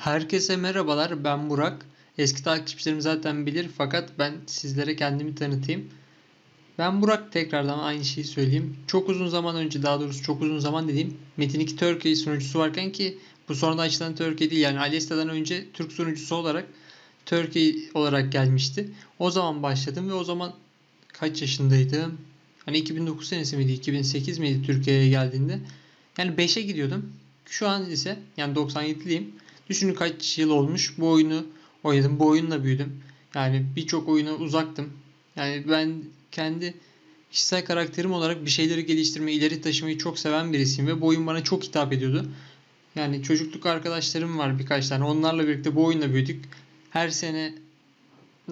Herkese merhabalar, ben Burak. Eski takipçilerim zaten bilir fakat ben sizlere kendimi tanıtayım. Ben Burak tekrardan aynı şeyi söyleyeyim. Çok uzun zaman önce daha doğrusu çok uzun zaman dediğim Metin 2 Turkey sunucusu varken ki bu sonradan açılan Turkey değil yani Alesta'dan önce Türk sunucusu olarak Turkey olarak gelmişti. O zaman başladım ve o zaman kaç yaşındaydım? Hani 2009 senesi miydi? 2008 miydi Türkiye'ye geldiğinde? Yani 5'e gidiyordum. Şu an ise yani 97'liyim. Düşünün kaç yıl olmuş bu oyunu oynadım. Bu oyunla büyüdüm. Yani birçok oyuna uzaktım. Yani ben kendi kişisel karakterim olarak bir şeyleri geliştirmeyi, ileri taşımayı çok seven birisiyim ve bu oyun bana çok hitap ediyordu. Yani çocukluk arkadaşlarım var birkaç tane. Onlarla birlikte bu oyunla büyüdük. Her sene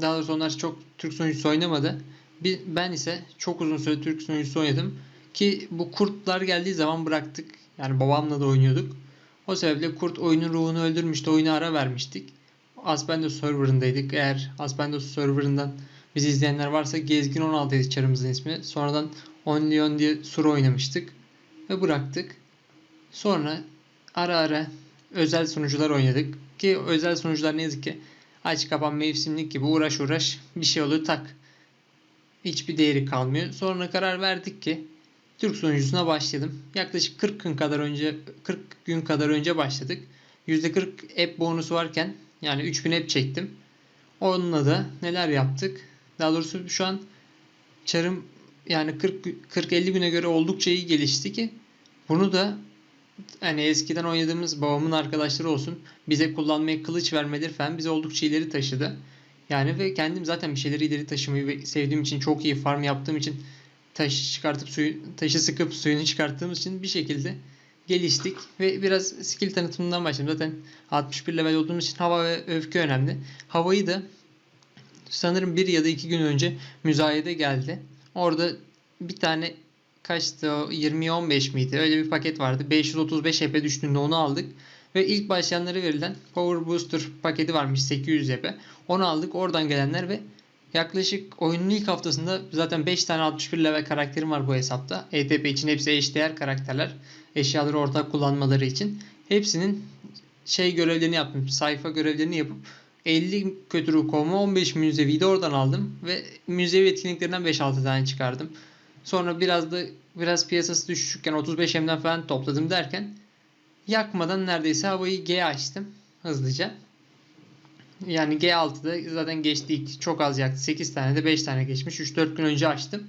daha doğrusu onlar çok Türk sunucusu oynamadı. Bir, ben ise çok uzun süre Türk sunucusu oynadım. Ki bu kurtlar geldiği zaman bıraktık. Yani babamla da oynuyorduk. O sebeple kurt oyunun ruhunu öldürmüştü. Oyuna ara vermiştik. Aspendos serverındaydık. Eğer Aspendos serverından bizi izleyenler varsa Gezgin 16 idi çarımızın ismi. Sonradan Only On diye suru oynamıştık. Ve bıraktık. Sonra ara ara özel sunucular oynadık. Ki özel sunucular ne yazık ki aç kapan mevsimlik gibi uğraş uğraş bir şey oluyor tak. Hiçbir değeri kalmıyor. Sonra karar verdik ki Türk sunucusuna başladım. Yaklaşık 40 gün kadar önce 40 gün kadar önce başladık. %40 app bonusu varken yani 3000 app çektim. Onunla da neler yaptık? Daha doğrusu şu an çarım yani 40 40-50 güne göre oldukça iyi gelişti ki bunu da hani eskiden oynadığımız babamın arkadaşları olsun bize kullanmaya kılıç vermedir falan bize oldukça ileri taşıdı. Yani ve kendim zaten bir şeyleri ileri taşımayı sevdiğim için çok iyi farm yaptığım için taşı çıkartıp suyu taşı sıkıp suyunu çıkarttığımız için bir şekilde geliştik ve biraz skill tanıtımından başladım. Zaten 61 level olduğumuz için hava ve öfke önemli. Havayı da sanırım bir ya da iki gün önce müzayede geldi. Orada bir tane kaçtı o 20-15 miydi? Öyle bir paket vardı. 535 EP düştüğünde onu aldık. Ve ilk başlayanlara verilen Power Booster paketi varmış 800 EP. Onu aldık. Oradan gelenler ve Yaklaşık oyunun ilk haftasında zaten 5 tane 61 level karakterim var bu hesapta. ETP için hepsi eşdeğer karakterler. Eşyaları ortak kullanmaları için. Hepsinin şey görevlerini yaptım. Sayfa görevlerini yapıp 50 kötü rukomu 15 müzevi de oradan aldım. Ve müzevi etkinliklerinden 5-6 tane çıkardım. Sonra biraz da biraz piyasası düşükken 35 M'den falan topladım derken yakmadan neredeyse havayı G açtım hızlıca. Yani G6'da zaten geçti. Çok az yaktı. 8 tane de 5 tane geçmiş. 3-4 gün önce açtım.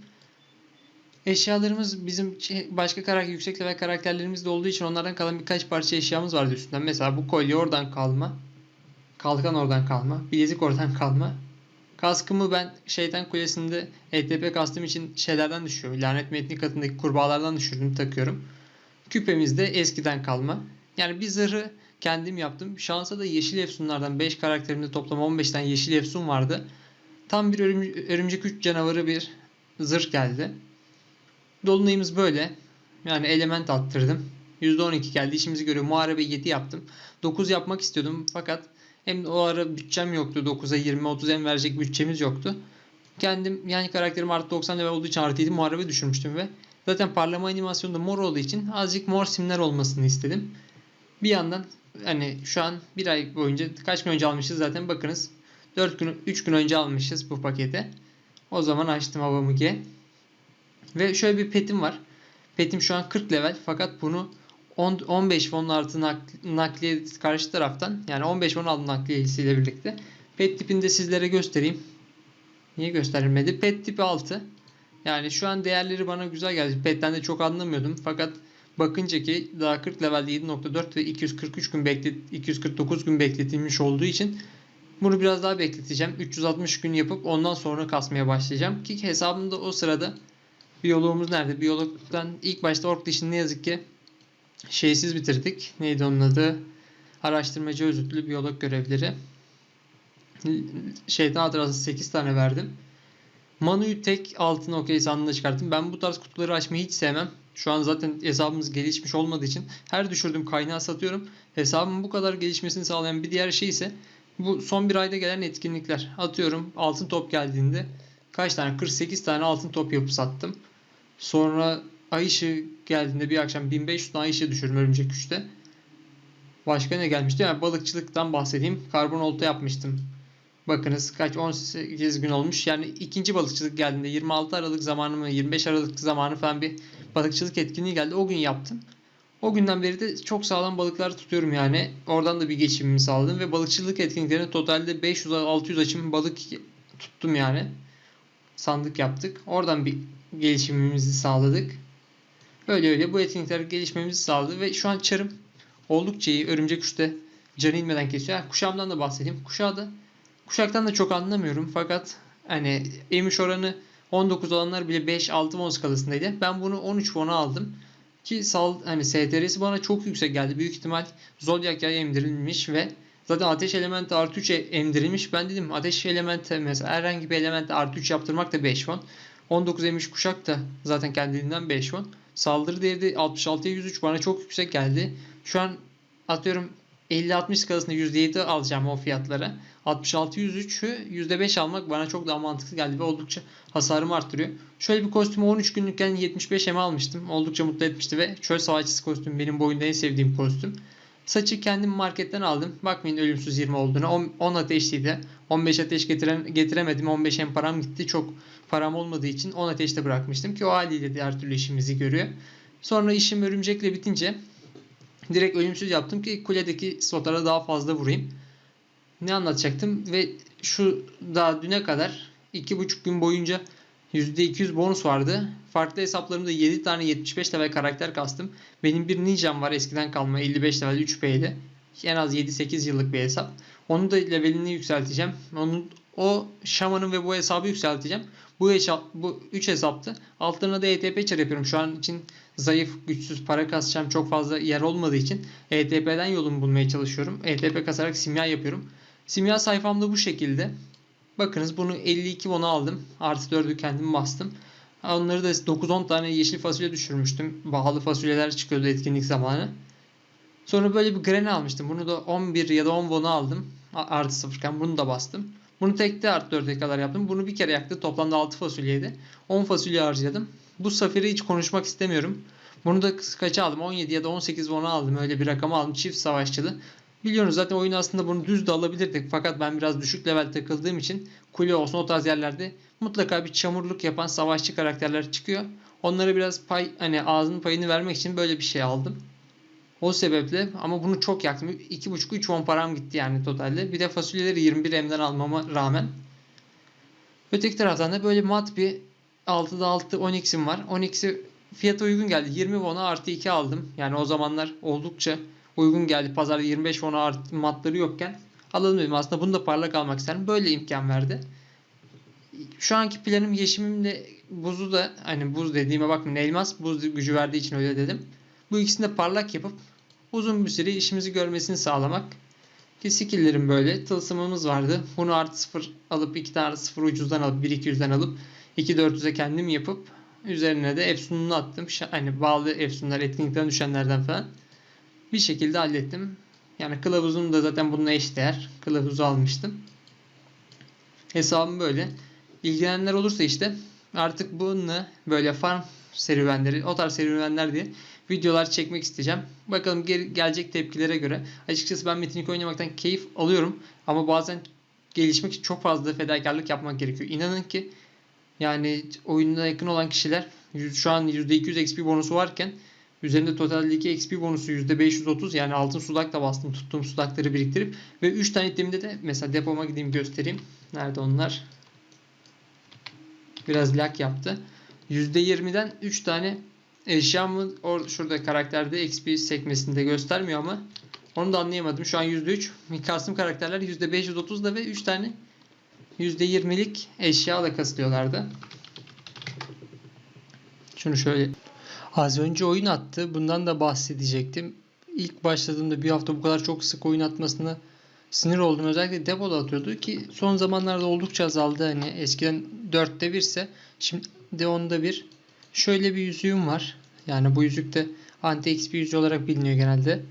Eşyalarımız bizim başka karakter, yüksek level karakterlerimiz de olduğu için onlardan kalan birkaç parça eşyamız vardı üstünden. Mesela bu kolye oradan kalma. Kalkan oradan kalma. Bilezik oradan kalma. Kaskımı ben şeytan kulesinde ETP kastım için şeylerden düşüyorum. Lanet metni katındaki kurbağalardan düşürdüm takıyorum. Küpemiz de eskiden kalma. Yani bir zırhı kendim yaptım. Şansa da yeşil efsunlardan 5 karakterimde toplam 15 tane yeşil efsun vardı. Tam bir örüm, örümcek 3 canavarı bir zırh geldi. Dolunayımız böyle. Yani element attırdım. %12 geldi. İşimizi görüyor. Muharebe 7 yaptım. 9 yapmak istiyordum fakat hem o ara bütçem yoktu. 9'a 20 30 en verecek bütçemiz yoktu. Kendim yani karakterim artı 90 level olduğu için artı 7 muharebe düşürmüştüm ve zaten parlama animasyonu da mor olduğu için azıcık mor simler olmasını istedim. Bir yandan hani şu an bir ay boyunca kaç gün önce almışız zaten bakınız. 4 gün 3 gün önce almışız bu paketi. O zaman açtım havamı G. Ve şöyle bir petim var. Petim şu an 40 level fakat bunu 10, 15 won artı nakliye karşı taraftan yani 15 won aldım nakliyesiyle birlikte. Pet tipini de sizlere göstereyim. Niye gösterilmedi? Pet tipi 6. Yani şu an değerleri bana güzel geldi. Pet'ten de çok anlamıyordum. Fakat bakınca ki daha 40 levelde 7.4 ve 243 gün beklet 249 gün bekletilmiş olduğu için bunu biraz daha bekleteceğim. 360 gün yapıp ondan sonra kasmaya başlayacağım. Ki hesabımda o sırada biyoloğumuz nerede? Biyologdan ilk başta ork dişini ne yazık ki şeysiz bitirdik. Neydi onun adı? Araştırmacı özütlü biyolog görevleri. Şeytan hatırası 8 tane verdim. Manu'yu tek altın okey sandığına çıkarttım. Ben bu tarz kutuları açmayı hiç sevmem. Şu an zaten hesabımız gelişmiş olmadığı için her düşürdüğüm kaynağı satıyorum. Hesabımın bu kadar gelişmesini sağlayan bir diğer şey ise bu son bir ayda gelen etkinlikler. Atıyorum altın top geldiğinde kaç tane 48 tane altın top yapıp sattım. Sonra ay ışığı geldiğinde bir akşam 1500 tane ay ışığı düşürdüm örümcek 3'te. Başka ne gelmişti? Yani balıkçılıktan bahsedeyim. Karbon olta yapmıştım. Bakınız kaç 18 gün olmuş. Yani ikinci balıkçılık geldiğinde 26 Aralık zamanı mı 25 Aralık zamanı falan bir balıkçılık etkinliği geldi. O gün yaptım. O günden beri de çok sağlam balıklar tutuyorum yani. Oradan da bir geçimimi sağladım ve balıkçılık etkinliklerinde totalde 500-600 açım balık tuttum yani. Sandık yaptık. Oradan bir gelişimimizi sağladık. Öyle öyle bu etkinlikler gelişmemizi sağladı ve şu an çarım oldukça iyi. Örümcek kuşta canı inmeden kesiyor. Ha, kuşağımdan da bahsedeyim. Kuşağı da kuşaktan da çok anlamıyorum fakat hani emiş oranı 19 olanlar bile 5-6 won skalasındaydı. Ben bunu 13 won'a aldım. Ki sal, hani STR'si bana çok yüksek geldi. Büyük ihtimal Zodiac yay emdirilmiş ve zaten ateş elementi artı 3 emdirilmiş. Ben dedim ateş elementi mesela herhangi bir elemente artı 3 yaptırmak da 5 won. 19 emiş kuşak da zaten kendiliğinden 5 won. Saldırı değeri de 66'ya 103 bana çok yüksek geldi. Şu an atıyorum 50-60 skalasında %7 alacağım o fiyatlara. 66-103'ü %5 almak bana çok daha mantıklı geldi ve oldukça hasarımı arttırıyor. Şöyle bir kostümü 13 günlükken 75 M almıştım. Oldukça mutlu etmişti ve çöl savaşçısı kostüm benim boyunda en sevdiğim kostüm. Saçı kendim marketten aldım. Bakmayın ölümsüz 20 olduğuna. 10, 10 ateşliydi. 15 ateş getiren, getiremedim. 15 hem param gitti. Çok param olmadığı için 10 ateşte bırakmıştım ki o haliyle diğer türlü işimizi görüyor. Sonra işim örümcekle bitince direkt ölümsüz yaptım ki kuledeki slotlara daha fazla vurayım. Ne anlatacaktım ve şu daha düne kadar 2,5 gün boyunca %200 bonus vardı. Farklı hesaplarımda 7 tane 75 level karakter kastım. Benim bir ninjam var eskiden kalma 55 level 3P'li. En az 7-8 yıllık bir hesap. Onu da levelini yükselteceğim. Onun o şamanın ve bu hesabı yükselteceğim. Bu hesap bu 3 hesaptı. Altlarına da ETP çar yapıyorum. Şu an için zayıf, güçsüz para kasacağım çok fazla yer olmadığı için ETP'den yolumu bulmaya çalışıyorum. ETP kasarak simya yapıyorum. Simya sayfamda bu şekilde. Bakınız bunu 52 won aldım. Artı 4'ü kendim bastım. Onları da 9-10 tane yeşil fasulye düşürmüştüm. Pahalı fasulyeler çıkıyordu etkinlik zamanı. Sonra böyle bir granny almıştım. Bunu da 11 ya da 10 won'a aldım. Artı 0 bunu da bastım. Bunu tekte artı 4'e kadar yaptım. Bunu bir kere yaktı. Toplamda 6 fasulyeydi. 10 fasulye harcadım. Bu safiri hiç konuşmak istemiyorum. Bunu da kaça aldım? 17 ya da 18 won'a aldım. Öyle bir rakama aldım. Çift savaşçılı. Biliyorsunuz zaten oyun aslında bunu düz de alabilirdik. Fakat ben biraz düşük level takıldığım için kule olsun o tarz yerlerde mutlaka bir çamurluk yapan savaşçı karakterler çıkıyor. Onlara biraz pay hani ağzının payını vermek için böyle bir şey aldım. O sebeple ama bunu çok yaktım. 2.5-3 won param gitti yani totalde. Bir de fasulyeleri 21 M'den almama rağmen. Öteki taraftan da böyle mat bir 6'da 6 Onyx'im var. Onyx'i fiyata uygun geldi. 20 won'a artı 2 aldım. Yani o zamanlar oldukça uygun geldi. Pazarda 25 won'a artı matları yokken alalım dedim. Aslında bunu da parlak almak isterim. Böyle imkan verdi. Şu anki planım yeşimimle buzu da hani buz dediğime bakmayın elmas buz gücü verdiği için öyle dedim. Bu ikisini de parlak yapıp uzun bir süre işimizi görmesini sağlamak. Ki skill'lerim böyle. Tılsımımız vardı. Bunu artı 0 alıp 2 tane artı 0 ucuzdan alıp 1-200'den alıp 2-400'e kendim yapıp üzerine de efsununu attım. Hani bağlı efsunlar etkinlikten düşenlerden falan. Bir şekilde hallettim. Yani kılavuzum da zaten bununla eşdeğer. Kılavuzu almıştım. Hesabım böyle. İlgilenenler olursa işte artık bununla böyle farm serüvenleri, o tarz serüvenler diye videolar çekmek isteyeceğim. Bakalım geri, gelecek tepkilere göre. Açıkçası ben Metin 2 oynamaktan keyif alıyorum. Ama bazen gelişmek için çok fazla fedakarlık yapmak gerekiyor. İnanın ki yani oyununa yakın olan kişiler şu an %200 XP bonusu varken üzerinde totaldeki XP bonusu %530 yani altın sudak da bastım tuttuğum sudakları biriktirip ve 3 tane iteminde de mesela depoma gideyim göstereyim. Nerede onlar? Biraz lag yaptı. %20'den 3 tane eşyamı or şurada karakterde XP sekmesinde göstermiyor ama onu da anlayamadım. Şu an %3. Kastım karakterler %530'da ve 3 tane %20'lik eşya da kasılıyorlardı. Şunu şöyle Az önce oyun attı. Bundan da bahsedecektim. İlk başladığımda bir hafta bu kadar çok sık oyun atmasına sinir oldum. Özellikle depoda atıyordu ki son zamanlarda oldukça azaldı. Hani eskiden 4'te 1 ise şimdi de 10'da 1. Şöyle bir yüzüğüm var. Yani bu yüzük de anti XP yüzüğü olarak biliniyor genelde.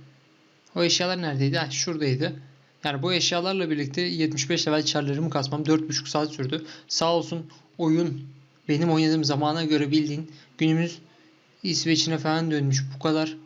O eşyalar neredeydi? Ha, şuradaydı. Yani bu eşyalarla birlikte 75 level çarlarımı kasmam 4,5 saat sürdü. Sağ olsun oyun benim oynadığım zamana göre bildiğin günümüz İsveç'ine falan dönmüş bu kadar.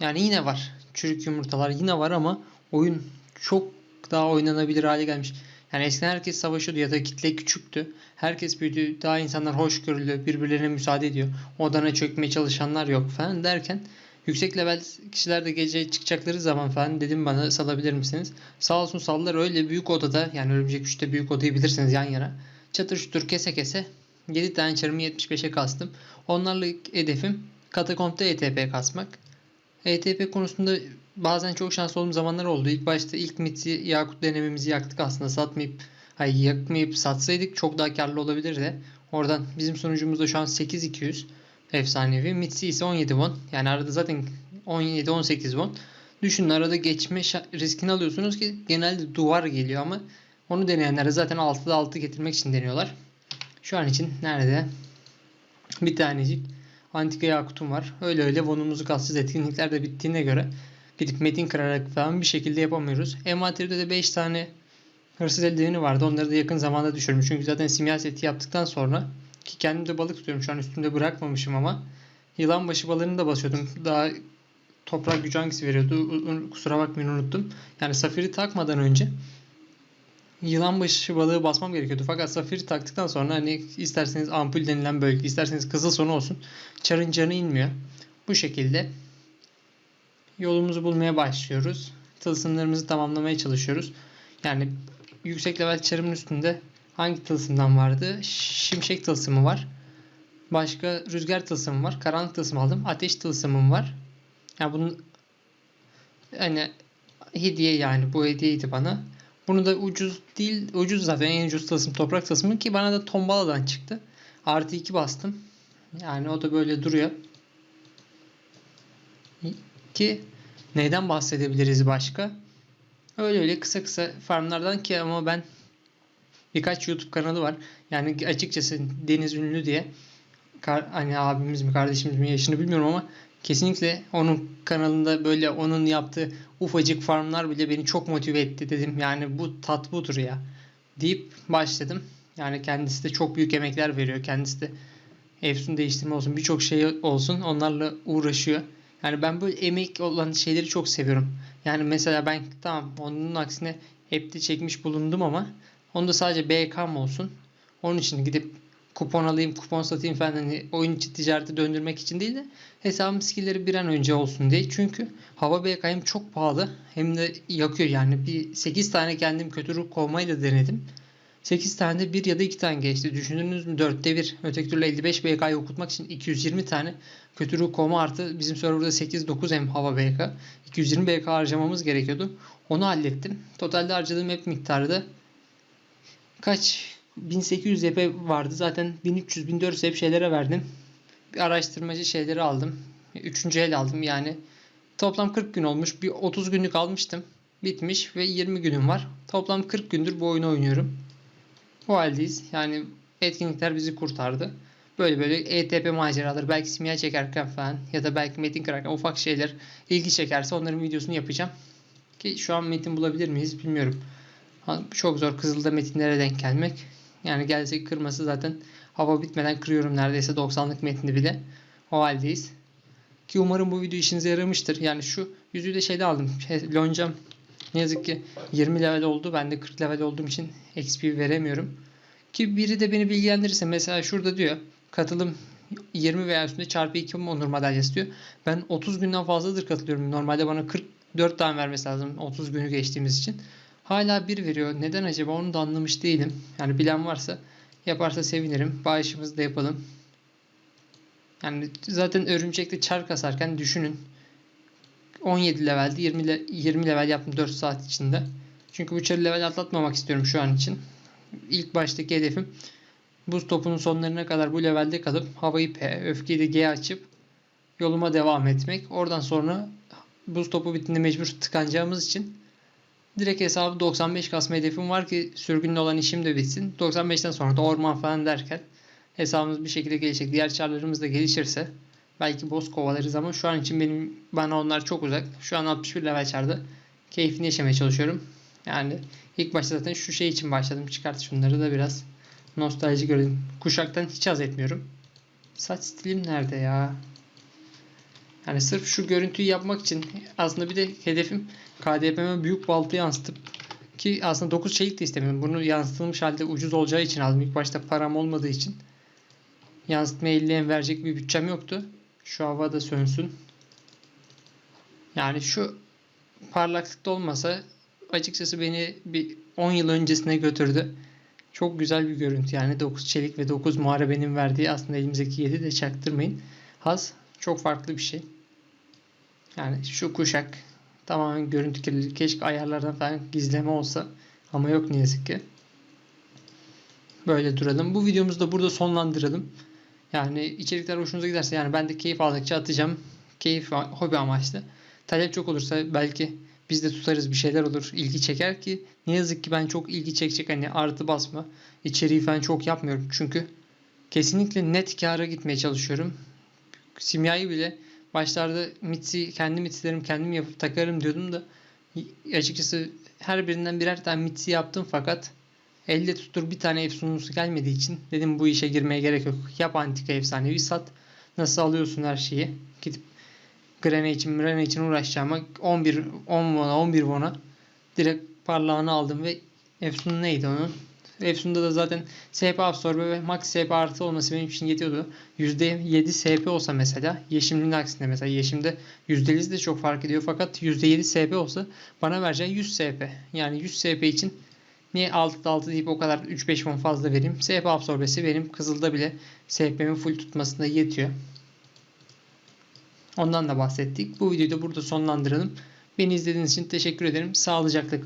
Yani yine var. çürük yumurtalar yine var ama oyun çok daha oynanabilir hale gelmiş. Yani eskiden herkes savaşıyordu ya da kitle küçüktü. Herkes büyüdü. Daha insanlar hoşgörülü, birbirlerine müsaade ediyor. Odana çökmeye çalışanlar yok falan derken yüksek level kişiler de gece çıkacakları zaman falan dedim bana salabilir misiniz? Sağ olsun sallar öyle büyük odada yani örümcek 3'te büyük odayı bilirsiniz yan yana. Çatır çutur kese kese 7 tane çarımı 75'e kastım. Onlarla hedefim katakompta ETP kasmak. ETP konusunda bazen çok şanslı olduğum zamanlar oldu. İlk başta ilk MIT'i Yakut denememizi yaktık aslında satmayıp hayır yakmayıp satsaydık çok daha karlı olabilirdi. Oradan bizim sunucumuzda şu an 8200 efsanevi. Mitsi ise 17 won. Yani arada zaten 17-18 won. Düşünün arada geçme riskini alıyorsunuz ki genelde duvar geliyor ama onu deneyenlere zaten 6'da 6 getirmek için deniyorlar. Şu an için nerede? Bir tanecik antika yakutum var. Öyle öyle bonumuzu kalsız etkinlikler de bittiğine göre gidip metin kırarak falan bir şekilde yapamıyoruz. Envanterimde de 5 tane hırsız eldiveni vardı. Onları da yakın zamanda düşürdüm. Çünkü zaten simya seti yaptıktan sonra ki kendim de balık tutuyorum. Şu an üstümde bırakmamışım ama yılan başı balığını da basıyordum. Daha toprak gücü hangisi veriyordu? Kusura bakmayın unuttum. Yani safiri takmadan önce yılan başı balığı basmam gerekiyordu. Fakat safiri taktıktan sonra hani isterseniz ampul denilen bölge, isterseniz kızıl sonu olsun. Çarın canı inmiyor. Bu şekilde yolumuzu bulmaya başlıyoruz. Tılsımlarımızı tamamlamaya çalışıyoruz. Yani yüksek level çarımın üstünde hangi tılsımdan vardı? Şimşek tılsımı var. Başka rüzgar tılsımı var. Karanlık tılsım aldım. Ateş tılsımım var. Yani bunun hani hediye yani bu hediyeydi bana. Bunu da ucuz değil, ucuz zaten en ucuz tılsım toprak tılsımı ki bana da tombaladan çıktı. Artı 2 bastım. Yani o da böyle duruyor. Ki neyden bahsedebiliriz başka? Öyle öyle kısa kısa farmlardan ki ama ben birkaç YouTube kanalı var. Yani açıkçası Deniz Ünlü diye hani abimiz mi kardeşimiz mi yaşını bilmiyorum ama kesinlikle onun kanalında böyle onun yaptığı ufacık farmlar bile beni çok motive etti dedim. Yani bu tat budur ya deyip başladım. Yani kendisi de çok büyük emekler veriyor. Kendisi de Efsun değiştirme olsun birçok şey olsun onlarla uğraşıyor. Yani ben böyle emek olan şeyleri çok seviyorum. Yani mesela ben tamam onun aksine de çekmiş bulundum ama onda sadece BK'm olsun. Onun için gidip kupon alayım, kupon satayım falan hani oyun içi ticareti döndürmek için değil de hesabım skillleri bir an önce olsun diye. Çünkü hava BK hem çok pahalı hem de yakıyor yani. Bir 8 tane kendim kötü ruh kovmayı da denedim. 8 tane de 1 ya da 2 tane geçti. Düşündünüz mü 4'te 1. Öteki türlü 55 BK'yı okutmak için 220 tane kötü ruh kovma artı bizim serverda 8-9 hem hava BK. 220 BK harcamamız gerekiyordu. Onu hallettim. Totalde harcadığım hep miktarı da kaç 1800 EP vardı. Zaten 1300-1400 hep şeylere verdim. Bir araştırmacı şeyleri aldım. Üçüncü el aldım yani. Toplam 40 gün olmuş. Bir 30 günlük almıştım. Bitmiş ve 20 günüm var. Toplam 40 gündür bu oyunu oynuyorum. Bu haldeyiz. Yani etkinlikler bizi kurtardı. Böyle böyle ETP maceraları belki simya çekerken falan ya da belki metin kırarken ufak şeyler ilgi çekerse onların videosunu yapacağım. Ki şu an metin bulabilir miyiz bilmiyorum. Çok zor Kızıl'da metinlere denk gelmek. Yani gelsek kırması zaten hava bitmeden kırıyorum neredeyse 90'lık metni bile. O haldeyiz. Ki umarım bu video işinize yaramıştır. Yani şu yüzüğü de şeyde aldım. Şey, loncam ne yazık ki 20 level oldu. Ben de 40 level olduğum için XP veremiyorum. Ki biri de beni bilgilendirirse mesela şurada diyor katılım 20 veya üstünde çarpı 2 onur madalyası diyor. Ben 30 günden fazladır katılıyorum. Normalde bana 44 tane vermesi lazım 30 günü geçtiğimiz için. Hala 1 veriyor. Neden acaba onu da anlamış değilim. Yani bilen varsa yaparsa sevinirim. Bağışımızı da yapalım. Yani zaten örümcekte çar kasarken düşünün. 17 levelde 20, le 20 level yaptım 4 saat içinde. Çünkü bu çarı level atlatmamak istiyorum şu an için. İlk baştaki hedefim buz topunun sonlarına kadar bu levelde kalıp havayı P, öfkeyi de G açıp yoluma devam etmek. Oradan sonra buz topu bittiğinde mecbur tıkanacağımız için direkt hesabı 95 kasma hedefim var ki sürgünlü olan işim de bitsin. 95'ten sonra da orman falan derken hesabımız bir şekilde gelişecek. Diğer çarlarımız da gelişirse belki boss kovalarız ama şu an için benim bana onlar çok uzak. Şu an 61 level çarda keyfini yaşamaya çalışıyorum. Yani ilk başta zaten şu şey için başladım. Çıkart şunları da biraz nostalji görelim. Kuşaktan hiç haz etmiyorum. Saç stilim nerede ya? Yani sırf şu görüntüyü yapmak için aslında bir de hedefim KDP'me büyük balta yansıtıp ki aslında 9 çelik de istemiyorum. Bunu yansıtılmış halde ucuz olacağı için aldım. İlk başta param olmadığı için yansıtma elleyen verecek bir bütçem yoktu. Şu hava da sönsün. Yani şu parlaklıkta olmasa açıkçası beni bir 10 yıl öncesine götürdü. Çok güzel bir görüntü yani 9 çelik ve 9 muharebenin verdiği aslında elimizdeki 7 de çaktırmayın. Haz çok farklı bir şey. Yani şu kuşak tamamen görüntü kirliliği. Keşke ayarlardan falan gizleme olsa. Ama yok ne yazık ki. Böyle duralım. Bu videomuzu da burada sonlandıralım. Yani içerikler hoşunuza giderse yani ben de keyif aldıkça atacağım. Keyif, hobi amaçlı. Talep çok olursa belki biz de tutarız bir şeyler olur. ilgi çeker ki ne yazık ki ben çok ilgi çekecek hani artı basma içeriği falan çok yapmıyorum. Çünkü kesinlikle net kâra gitmeye çalışıyorum. Simyayı bile başlarda mitsi kendi mitsilerimi kendim yapıp takarım diyordum da açıkçası her birinden birer tane mitsi yaptım fakat elde tutur bir tane efsunusu gelmediği için dedim bu işe girmeye gerek yok. Yap antika efsanevi sat. Nasıl alıyorsun her şeyi? Gidip Grene için, Mrene için uğraşacağıma 11 10 wona 11 wona direkt parlağını aldım ve Efsun neydi onun? Efsun'da da zaten SP absorbe ve max SP artı olması benim için yetiyordu. %7 SP olsa mesela Yeşim'in aksine mesela Yeşim'de %50 de çok fark ediyor fakat %7 SP olsa bana vereceği 100 SP. Yani 100 SP için niye 6'da 6 deyip o kadar 3-5 won fazla vereyim? SP absorbesi benim Kızıl'da bile SP'mi full tutmasında yetiyor. Ondan da bahsettik. Bu videoyu da burada sonlandıralım. Beni izlediğiniz için teşekkür ederim. Sağlıcakla kalın.